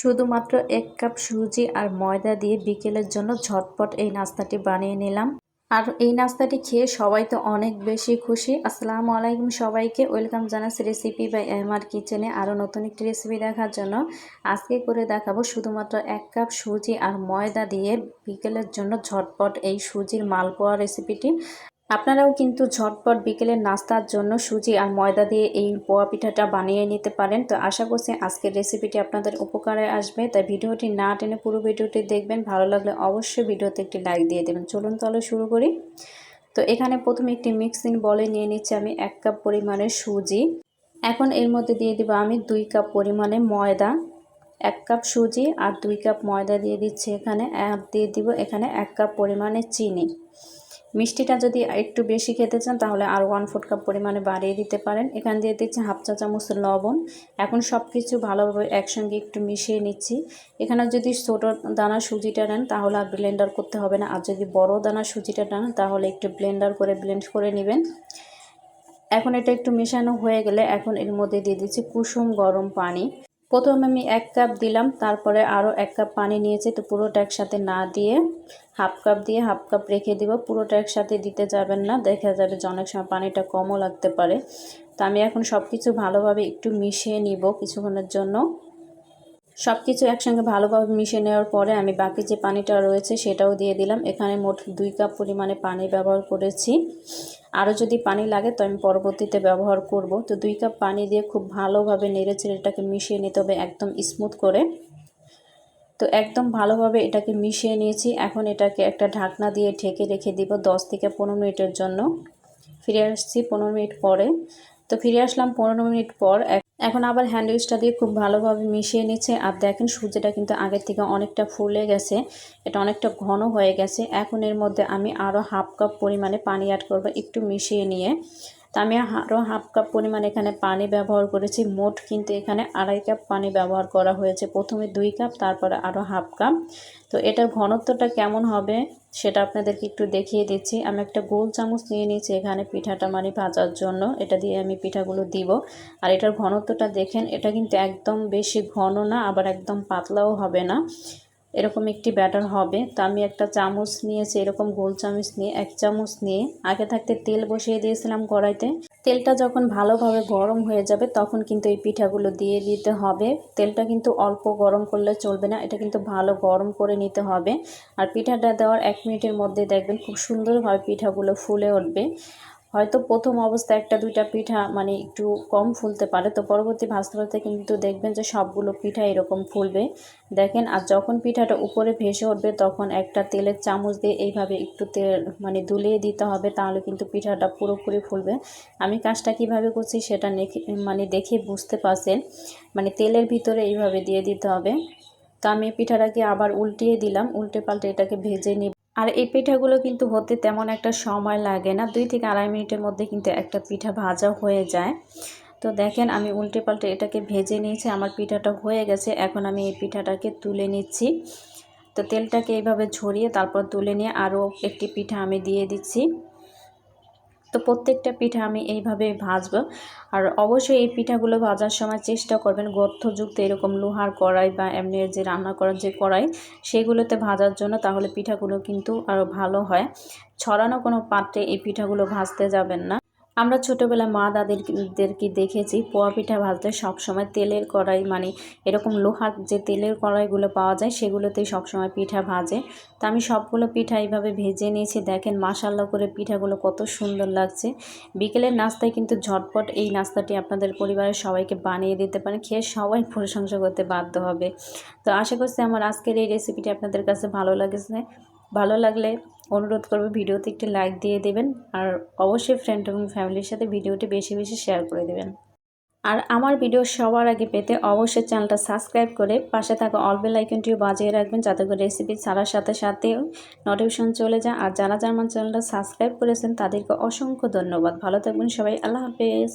শুধুমাত্র এক কাপ সুজি আর ময়দা দিয়ে বিকেলের জন্য ঝটপট এই নাস্তাটি বানিয়ে নিলাম। আর এই নাস্তাটি খেয়ে সবাই তো অনেক বেশি খুশি। আসসালামু আলাইকুম সবাইকে। ওয়েলকাম জানাচ্ছি রেসিপি বাই এমআর কিচেনে আরও নতুন একটি রেসিপি দেখার জন্য। আজকে করে দেখাবো শুধুমাত্র এক কাপ সুজি আর ময়দা দিয়ে বিকেলের জন্য ঝটপট এই সুজির মালপোয়া রেসিপিটি। আপনারাও কিন্তু ঝটপট বিকেলের নাস্তার জন্য সুজি আর ময়দা দিয়ে এই পোয়া পিঠাটা বানিয়ে নিতে পারেন। তো আশা করছি আজকের রেসিপিটি আপনাদের উপকারে আসবে। তাই ভিডিওটি না টেনে পুরো ভিডিওটি দেখবেন। ভালো লাগলে অবশ্যই ভিডিওতে একটি লাইক দিয়ে দেবেন। চলুন তাহলে শুরু করি। তো এখানে প্রথমে একটি মিক্সিং বলে নিয়ে নিচ্ছি আমি এক কাপ পরিমাণের সুজি। এখন এর মধ্যে দিয়ে দিব আমি দুই কাপ পরিমাণে ময়দা, এক কাপ সুজি আর দুই কাপ ময়দা দিয়ে দিচ্ছি এখানে। দিয়ে দিব এখানে এক কাপ পরিমাণে চিনি। মিষ্টিটা যদি একটু বেশি খেতে চান, তাহলে আর ওয়ান ফোর কাপ পরিমাণে বাড়িয়ে দিতে পারেন। এখান দিয়ে দিচ্ছি হাফ চা চামচ লবণ। এখন সব কিছু ভালোভাবে একসঙ্গে একটু মিশিয়ে নিচ্ছি। এখানে যদি ছোটো দানা সুজিটা নেন, তাহলে আর ব্লেন্ডার করতে হবে না। আর যদি বড় দানা সুজিটা নেন, তাহলে একটু ব্লেন্ডার করে ব্লেন্ড করে নেবেন। এখন এটা একটু মেশানো হয়ে গেলে এখন এর মধ্যে দিয়ে দিচ্ছি কুসুম গরম পানি। প্রথমে আমি এক কাপ দিলাম, তারপরে আরও এক কাপ পানি নিয়েছি, তো পুরোটা একসাথে না দিয়ে, হাফ কাপ দিয়ে হাফ কাপ রেখে দিব। পুরোটা একসাথে দিতে যাবেন না, দেখা যাবে যে অনেক সময় পানিটা কমও লাগতে পারে। তো আমি এখন সব কিছু ভালোভাবে একটু মিশিয়ে নিব কিছুক্ষণের জন্য। সব কিছু একসঙ্গে ভালোভাবে মিশিয়ে নেওয়ার পরে আমি বাকি যে পানিটা রয়েছে সেটাও দিয়ে দিলাম। এখানে মোট দুই কাপ পরিমাণে পানি ব্যবহার করেছি। আরও যদি পানি লাগে তো আমি পরবর্তীতে ব্যবহার করব। তো দুই কাপ পানি দিয়ে খুব ভালোভাবে নেড়ে চেড়ে এটাকে মিশিয়ে নিতে হবে একদম স্মুথ করে। তো একদম ভালোভাবে এটাকে মিশিয়ে নিয়েছি। এখন এটাকে একটা ঢাকনা দিয়ে ঢেকে রেখে দিব দশ থেকে পনেরো মিনিটের জন্য। ফিরে আসছি পনেরো মিনিট পরে। তো ফিরে আসলাম পনেরো মিনিট পর এখন আবার হ্যান্ডউইচটা দিয়ে খুব ভালোভাবে মিশিয়ে নিচ্ছে। আর দেখেন সূর্যটা কিন্তু আগের থেকে অনেকটা ফুলে গেছে। এটা অনেকটা ঘন হয়ে গেছে। এখন এর মধ্যে আমি আরও হাফ কাপ পরিমাণে পানি অ্যাড করব একটু মিশিয়ে নিয়ে। তো আমি আরও হাফ কাপ পরিমাণ এখানে পানি ব্যবহার করেছি। মোট কিন্তু এখানে আড়াই কাপ পানি ব্যবহার করা হয়েছে। প্রথমে দুই কাপ, তারপরে আরও হাফ কাপ। তো এটার ঘনত্বটা কেমন হবে সেটা আপনাদেরকে একটু দেখিয়ে দিচ্ছি। আমি একটা গোল চামচ নিয়ে নিয়েছি এখানে পিঠাটা মানে ভাজার জন্য। এটা দিয়ে আমি পিঠাগুলো দিব। আর এটার ঘনত্বটা দেখেন, এটা কিন্তু একদম বেশি ঘন না, আবার একদম পাতলাও হবে না। এরকম একটি ব্যাটার হবে। তো আমি একটা চামচ নিয়েছি এরকম গোল চামচ নিয়ে, এক চামচ নিয়ে আগে থাকতে তেল বসিয়ে দিয়েছিলাম কড়াইতে। তেলটা যখন ভালোভাবে গরম হয়ে যাবে, তখন কিন্তু এই পিঠাগুলো দিয়ে দিতে হবে। তেলটা কিন্তু অল্প গরম করলে চলবে না, এটা কিন্তু ভালো গরম করে নিতে হবে। আর পিঠাটা দেওয়ার এক মিনিটের মধ্যে দেখবেন খুব সুন্দরভাবে পিঠাগুলো ফুলে উঠবে। হয়তো প্রথম অবস্থায় একটা দুইটা পিঠা মানে একটু কম ফুলতে পারে। তো পরবর্তী ভাজতে কিন্তু দেখবেন যে সবগুলো পিঠা এরকম ফুলবে। দেখেন, আর যখন পিঠাটা উপরে ভেসে উঠবে, তখন একটা তেলের চামচ দিয়ে এইভাবে একটু তেল মানে দুলিয়ে দিতে হবে, তাহলে কিন্তু পিঠাটা পুরোপুরি ফুলবে। আমি কাজটা কীভাবে করছি সেটা মানে দেখে বুঝতে পারছেন। মানে তেলের ভিতরে এইভাবে দিয়ে দিতে হবে। তো আমি পিঠাটাকে আবার উল্টিয়ে দিলাম, উল্টে পাল্টে এটাকে ভেজে নিব। আর এই পিঠাগুলো কিন্তু হতে তেমন একটা সময় লাগে না। দুই থেকে আড়াই মিনিটের মধ্যে কিন্তু একটা পিঠা ভাজা হয়ে যায়। তো দেখেন আমি উল্টে পাল্টে এটাকে ভেজে নিয়েছি, আমার পিঠাটা হয়ে গেছে। এখন আমি এই পিঠাটাকে তুলে নিচ্ছি। তো তেলটাকে এইভাবে ঝরিয়ে তারপর তুলে নিয়ে আরও একটি পিঠা আমি দিয়ে দিচ্ছি। তো প্রত্যেকটা পিঠা আমি এইভাবে ভাজব। আর অবশ্যই এই পিঠাগুলো ভাজার সময় চেষ্টা করবেন গর্থযুক্ত এরকম লোহার কড়াই বা এমনি যে রান্না করার যে কড়াই, সেগুলোতে ভাজার জন্য তাহলে পিঠাগুলো কিন্তু আরও ভালো হয়। ছড়ানো কোনো পাত্রে এই পিঠাগুলো ভাজতে যাবেন না। আমরা ছোটোবেলায় মা দাদিদেরকে দেখেছি, পোয়া পিঠা ভাজতে সবসময় তেলের কড়াই মানে এরকম লোহার যে তেলের কড়াইগুলো পাওয়া যায়, সেগুলোতেই সবসময় পিঠা ভাজে। তা আমি সবগুলো পিঠা এইভাবে ভেজে নিয়েছি। দেখেন মাসাল্লা করে পিঠাগুলো কত সুন্দর লাগছে। বিকেলের নাস্তায় কিন্তু ঝটপট এই নাস্তাটি আপনাদের পরিবারের সবাইকে বানিয়ে দিতে পারেন, খেয়ে সবাই প্রশংসা করতে বাধ্য হবে। তো আশা করছি আমার আজকের এই রেসিপিটি আপনাদের কাছে ভালো লাগেছে। ভালো লাগলে অনুরোধ করব ভিডিওতে একটি লাইক দিয়ে দেবেন আর অবশ্যই ফ্রেন্ড এবং ফ্যামিলির সাথে ভিডিওটি বেশি বেশি শেয়ার করে দেবেন। আর আমার ভিডিও সবার আগে পেতে অবশ্যই চ্যানেলটা সাবস্ক্রাইব করে পাশে থাকা অল বেল আইকনটিও বাজিয়ে রাখবেন যাতে করে রেসিপি ছাড়ার সাথে সাথে নোটিফিকেশন চলে যায়। আর যারা যারা আমার চ্যানেলটা সাবস্ক্রাইব করেছেন তাদেরকে অসংখ্য ধন্যবাদ। ভালো থাকবেন সবাই। আল্লাহ হাফেজ।